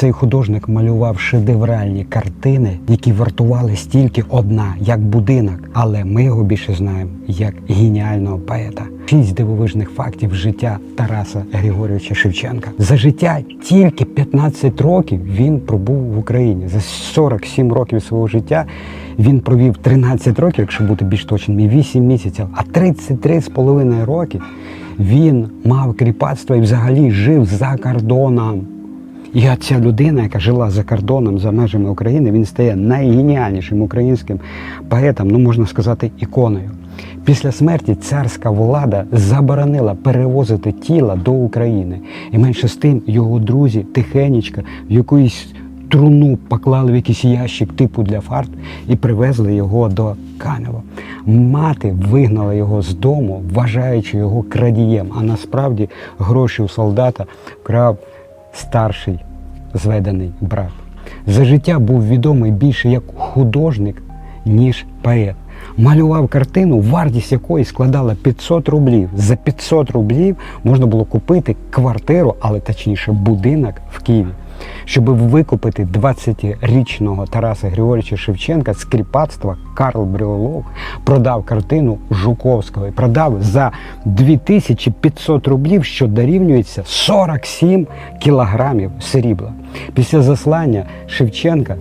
Цей художник малював шедевральні картини, які вартували стільки одна, як будинок, але ми його більше знаємо як геніального поета. Шість дивовижних фактів життя Тараса Григорьовича Шевченка. За життя тільки 15 років він пробув в Україні. За 47 років свого життя він провів 13 років, якщо бути більш точним, і 8 місяців, а 33 з половиною роки він мав кріпацтво і взагалі жив за кордоном. І ця людина, яка жила за кордоном, за межами України, він стає найгеніальнішим українським поетом, ну можна сказати, іконою. Після смерті царська влада заборонила перевозити тіла до України. І менше з тим його друзі тихенечко в якусь труну поклали в якийсь ящик типу для фарт і привезли його до Канева. Мати вигнала його з дому, вважаючи його крадієм, а насправді гроші у солдата вкрав старший зведений брат. За життя був відомий більше як художник, ніж поет. Малював картину, вартість якої складала 500 рублів. За 500 рублів можна було купити квартиру, але точніше будинок в Києві. Щоб викупити 20-річного Тараса Григорьовича Шевченка з кріпацтва Карл Брюлов продав картину Жуковського і продав за 2500 рублів, що дорівнюється 47 кілограмів срібла. Після заслання Шевченка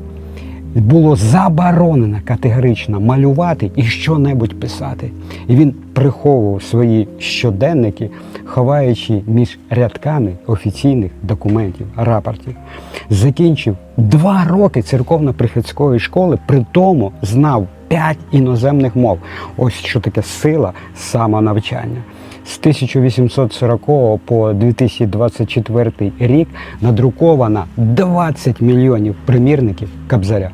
було заборонено категорично малювати і що-небудь писати. І він приховував свої щоденники, ховаючи між рядками офіційних документів, рапортів. Закінчив два роки церковно-приходської школи, при тому знав п'ять іноземних мов. Ось що таке сила самонавчання. З 1840 по 2024 рік надруковано 20 мільйонів примірників Кобзаря.